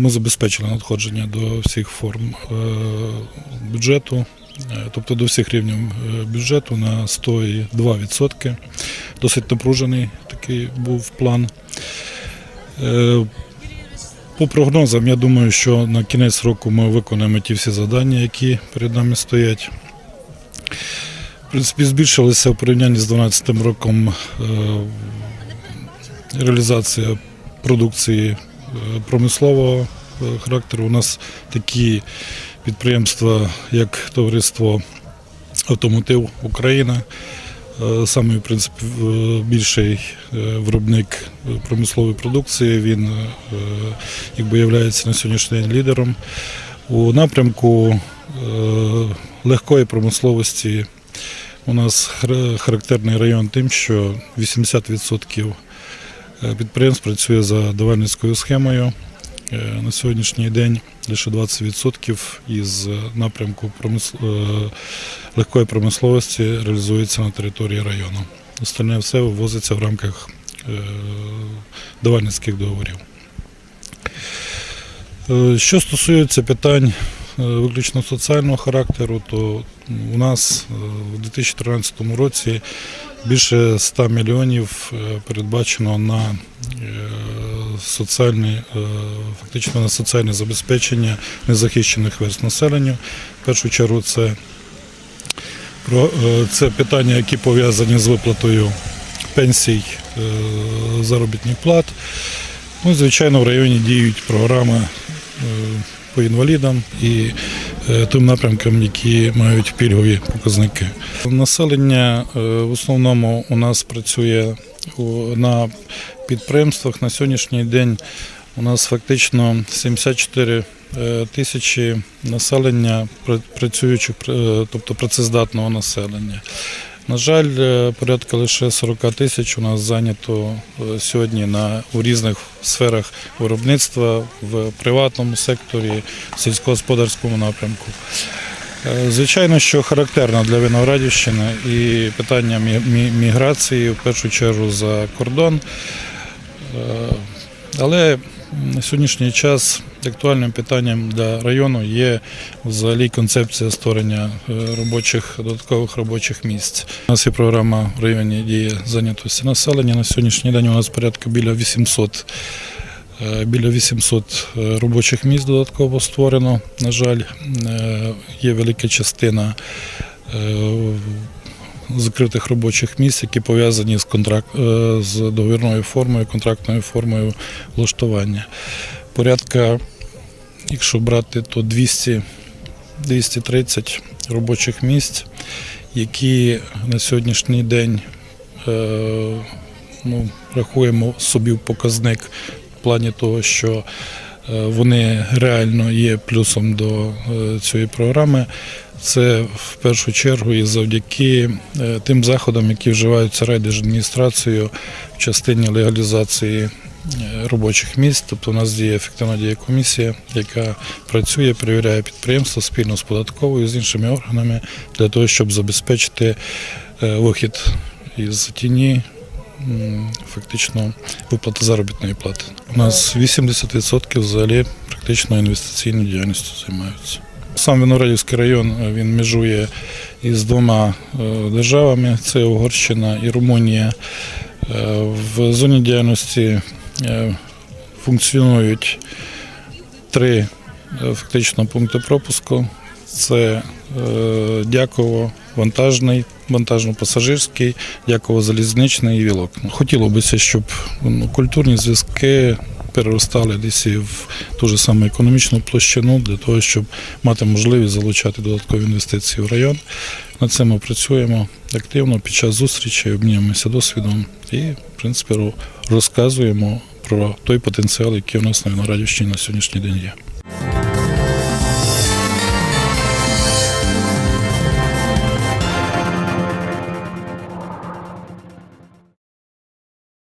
Ми забезпечили надходження до всіх форм е, бюджету, е, тобто до всіх рівнів е, бюджету на 102%. Досить напружений такий був план. По прогнозам, я думаю, що на кінець року ми виконаємо ті всі завдання, які перед нами стоять. В принципі, збільшилася в порівнянні з 2012 роком реалізація продукції промислового е, характеру. У нас такі підприємства, як товариство Автомотив Україна, е, саме в принципі більший е, виробник е, промислової продукції. Він е, якби є на сьогоднішній день лідером. У напрямку е, легкої промисловості у нас характерний район тим, що 80% Е, Підприємств працює за давальницькою схемою. Е, На сьогоднішній день лише 20% із е, напрямку легкої промисловості реалізується на території району. Остальне все вивозиться в рамках давальницьких договорів. Що стосується питань виключно соціального характеру, то у нас у 2013 році більше 100 мільйонів е, передбачено на е, соціальне, е, фактично на соціальне забезпечення незахищених верст населення. В першу чергу це, це питання, які пов'язані з виплатою пенсій, заробітних плат. Ну, звичайно, в районі діють програми по інвалідам і тим напрямкам, які мають пільгові показники. Населення е, в основному у нас працює на підприємствах. На сьогоднішній день у нас фактично 74 е, тисячі населення пра- працюючих, е, тобто працездатного населення. На жаль, е, порядка лише 40 тисяч у нас зайнято е, сьогодні на у різних сферах виробництва в приватному секторі, сільськогосподарському напрямку. Е, Звичайно, що характерно для Виноградівщини і питання мі- мі- міграції, в першу чергу за кордон. Але на сьогоднішній час актуальним питанням для району є взагалі концепція створення е, робочих додаткових робочих місць. У нас є програма в районі дії зайнятості населення. На сьогоднішній день у нас порядка біля 800 е, Біля 800 е, робочих місць додатково створено. На жаль, є велика частина закритих робочих місць, які пов'язані з контракт е, з договірною формою, контрактною формою влаштування. Порядка, якщо брати, то 200 230 робочих місць, які на сьогоднішній день е, ну, рахуємо собі в показник в плані того, що е, вони реально є плюсом до цієї програми. Це в першу чергу і завдяки е, тим заходам, які вживаються райдержадміністрацією в частині легалізації е, робочих місць. Тобто у нас діє ефективна діє комісія, яка працює, перевіряє підприємство спільно з податковою з іншими органами для того, щоб забезпечити е, вихід із тіні. Фактично виплати заробітної плати. У нас 80% взагалі практично інвестиційною діяльністю займаються. Сам Виноградівський район е, він межує із двома е, державами: це Угорщина і Румунія. Е, В зоні діяльності функціонують три фактично пункти пропуску. Це Дяково, вантажний, вантажно-пасажирський, Дяково залізничний і вілок. Хотілося б, щоб ну, культурні зв'язки переростали десь і в ту ж саму економічну площину для того, щоб мати можливість залучати додаткові інвестиції в район. Над цим ми працюємо активно під час зустрічі, обмінюємося досвідом і, в принципі, розказуємо про той потенціал, який у нас на Виноградівщині на сьогоднішній день є.